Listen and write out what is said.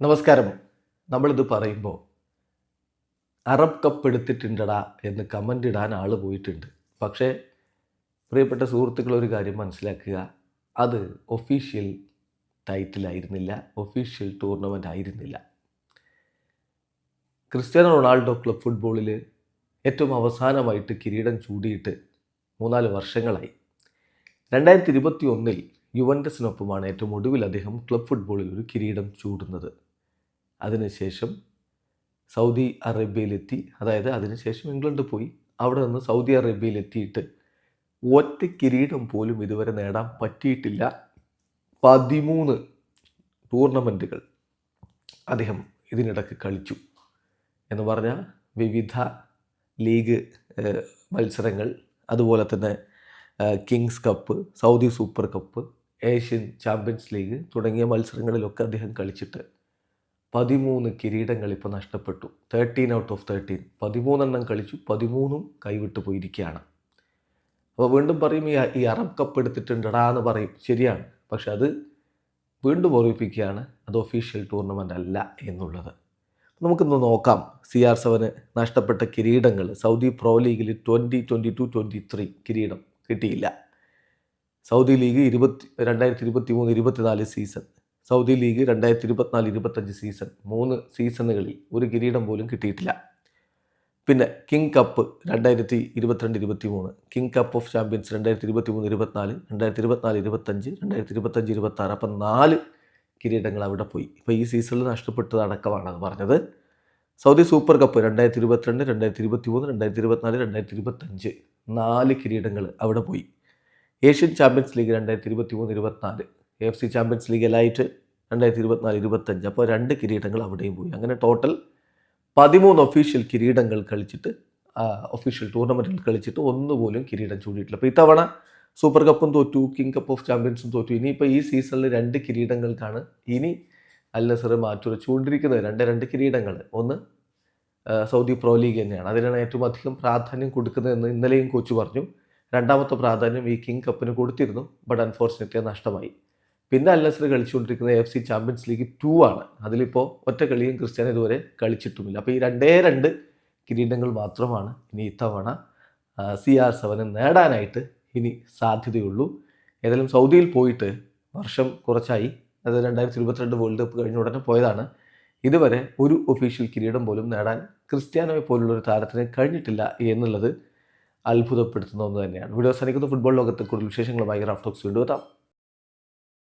നമസ്കാരം. നമ്മളിത് പറയുമ്പോൾ അറബ് കപ്പ് എടുത്തിട്ടുണ്ടടാ എന്ന് കമന്റ് ഇടാൻ ആൾ പോയിട്ടുണ്ട്. പക്ഷേ പ്രിയപ്പെട്ട സുഹൃത്തുക്കൾ ഒരു കാര്യം മനസ്സിലാക്കുക. അത് ഒഫീഷ്യൽ ടൈറ്റിലായിരുന്നില്ല ഒഫീഷ്യൽ ടൂർണമെന്റ് ആയിരുന്നില്ല. ക്രിസ്ത്യാനോ റൊണാൾഡോ ക്ലബ് ഫുട്ബോളിൽ ഏറ്റവും അവസാനമായിട്ട് കിരീടം ചൂടിയിട്ട് മൂന്നാൽ വർഷങ്ങളായി. രണ്ടായിരത്തി ഇരുപത്തി ഒന്നിൽ യുവന്റസിനൊപ്പമാണ് ഏറ്റവും ഒടുവിൽ അദ്ദേഹം ക്ലബ് ഫുട്ബോളിൽ ഒരു കിരീടം ചൂടുന്നത്. അതിനുശേഷം സൗദി അറേബ്യയിലെത്തി. അതായത് അതിനുശേഷം ഇംഗ്ലണ്ട് പോയി. അവിടെ നിന്ന് സൗദി അറേബ്യയിലെത്തിയിട്ട് ഒറ്റ കിരീടം പോലും ഇതുവരെ നേടാൻ പറ്റിയിട്ടില്ല. പതിമൂന്ന് ടൂർണമെന്റുകൾ അദ്ദേഹം ഇതിനിടക്ക് കളിച്ചു എന്ന് പറഞ്ഞാൽ വിവിധ ലീഗ് മത്സരങ്ങൾ അതുപോലെ തന്നെ King's Cup Saudi super cup Asian champions league തുടങ്ങിയ മത്സരങ്ങളിലൊക്കെ അദ്ദേഹം കളിച്ചിട്ട് പതിമൂന്ന് കിരീടങ്ങൾ ഇപ്പോൾ നഷ്ടപ്പെട്ടു. തേർട്ടീൻ ഔട്ട് ഓഫ് തേർട്ടീൻ പതിമൂന്നെണ്ണം കളിച്ചു പതിമൂന്നും കൈവിട്ടു പോയിരിക്കുകയാണ്. അപ്പോൾ വീണ്ടും പറയും ഈ അറബ് കപ്പ് എടുത്തിട്ടുണ്ടടാ എന്ന് പറയും. ശരിയാണ്. പക്ഷെ അത് വീണ്ടും ഓർമ്മിപ്പിക്കുകയാണ് അത് ഒഫീഷ്യൽ ടൂർണമെന്റ് അല്ല എന്നുള്ളത്. നമുക്കിന്ന് നോക്കാം സി ആർ സെവന് നഷ്ടപ്പെട്ട കിരീടങ്ങൾ. സൗദി പ്രോ ലീഗിൽ twenty twenty two twenty three കിരീടം കിട്ടിയില്ല. സൗദി ലീഗ് ഇരുപത്തി രണ്ടായിരത്തി ഇരുപത്തി മൂന്ന് ഇരുപത്തിനാല് സീസൺ സൗദി ലീഗ് രണ്ടായിരത്തി ഇരുപത്തിനാല് ഇരുപത്തഞ്ച് സീസൺ മൂന്ന് സീസണുകളിൽ ഒരു കിരീടം പോലും കിട്ടിയിട്ടില്ല. പിന്നെ കിങ് കപ്പ് രണ്ടായിരത്തി ഇരുപത്തിരണ്ട് ഇരുപത്തി മൂന്ന് കിങ് കപ്പ് ഓഫ് ചാമ്പ്യൻസ് രണ്ടായിരത്തി ഇരുപത്തി മൂന്ന് ഇരുപത്തിനാല് രണ്ടായിരത്തി ഇരുപത്തിനാല് ഇരുപത്തഞ്ച് രണ്ടായിരത്തി ഇരുപത്തഞ്ച് ഇരുപത്താറ് അപ്പം നാല് കിരീടങ്ങൾ അവിടെ പോയി. ഇപ്പോൾ ഈ സീസണിൽ നഷ്ടപ്പെട്ടത് അടക്കമാണ് അത് പറഞ്ഞത്. സൗദി സൂപ്പർ കപ്പ് രണ്ടായിരത്തി ഇരുപത്തിരണ്ട് രണ്ടായിരത്തി ഇരുപത്തി മൂന്ന് രണ്ടായിരത്തി ഇരുപത്തിനാല് രണ്ടായിരത്തി ഇരുപത്തഞ്ച് നാല് കിരീടങ്ങൾ അവിടെ പോയി. ഏഷ്യൻ ചാമ്പ്യൻസ് ലീഗ് രണ്ടായിരത്തി ഇരുപത്തി മൂന്ന് ഇരുപത്തിനാല് F C champions league elite രണ്ടായിരത്തി ഇരുപത്തിനാല് ഇരുപത്തഞ്ച് അപ്പോൾ രണ്ട് കിരീടങ്ങൾ അവിടെയും പോയി. അങ്ങനെ ടോട്ടൽ പതിമൂന്ന് ഒഫീഷ്യൽ കിരീടങ്ങൾ കളിച്ചിട്ട് ഒഫീഷ്യൽ ടൂർണമെന്റിൽ കളിച്ചിട്ട് ഒന്നുപോലും കിരീടം ചൂടിയിട്ടില്ല അപ്പോൾ ഇത്തവണ സൂപ്പർ കപ്പും തോറ്റു കിങ് കപ്പ് ഓഫ് ചാമ്പ്യൻസും തോറ്റു. ഇനിയിപ്പോൾ ഈ സീസണിൽ രണ്ട് കിരീടങ്ങൾക്കാണ് ഇനി അൽ നസർ മാറ്റുരച്ചുകൊണ്ടിരിക്കുന്നത് രണ്ട് രണ്ട് കിരീടങ്ങൾ. ഒന്ന് സൗദി പ്രോ ലീഗ് തന്നെയാണ്. അതിനാണ് ഏറ്റവും അധികം പ്രാധാന്യം കൊടുക്കുന്നതെന്ന് ഇന്നലെയും കോച്ച് പറഞ്ഞു. രണ്ടാമത്തെ പ്രാധാന്യം ഈ കിങ് കപ്പിന് കൊടുത്തിരുന്നു. ബട്ട് അൺഫോർച്ചുനേറ്റ്ലി നഷ്ടമായി. പിന്നെ Al കളിച്ചുകൊണ്ടിരിക്കുന്ന F C champions league two ആണ്. അതിലിപ്പോൾ ഒറ്റ കളിയും ക്രിസ്ത്യാനോ ഇതുവരെ കളിച്ചിട്ടുമില്ല. അപ്പോൾ ഈ രണ്ടേ രണ്ട് കിരീടങ്ങൾ മാത്രമാണ് ഇനി ഇത്തവണ സി ആർ സെവന് നേടാനായിട്ട് ഇനി സാധ്യതയുള്ളൂ. ഏതായാലും സൗദിയിൽ പോയിട്ട് വർഷം കുറച്ചായി. അത് രണ്ടായിരത്തി ഇരുപത്തിരണ്ട് വേൾഡ് കപ്പ് കഴിഞ്ഞ ഉടനെ പോയതാണ്. ഇതുവരെ ഒരു ഒഫീഷ്യൽ കിരീടം പോലും നേടാൻ ക്രിസ്ത്യാനോയെ പോലുള്ള ഒരു താരത്തിന് കഴിഞ്ഞിട്ടില്ല എന്നുള്ളത് അത്ഭുതപ്പെടുത്തുന്ന ഒന്ന് തന്നെയാണ്. വീഡിയോ അവസാനിക്കുന്ന. ഫുട്ബോൾ ലോകത്തെ കൂടുതൽ വിശേഷങ്ങളുമായി റാഫ്റ്റോക്സ് വീണ്ടും എത്താം.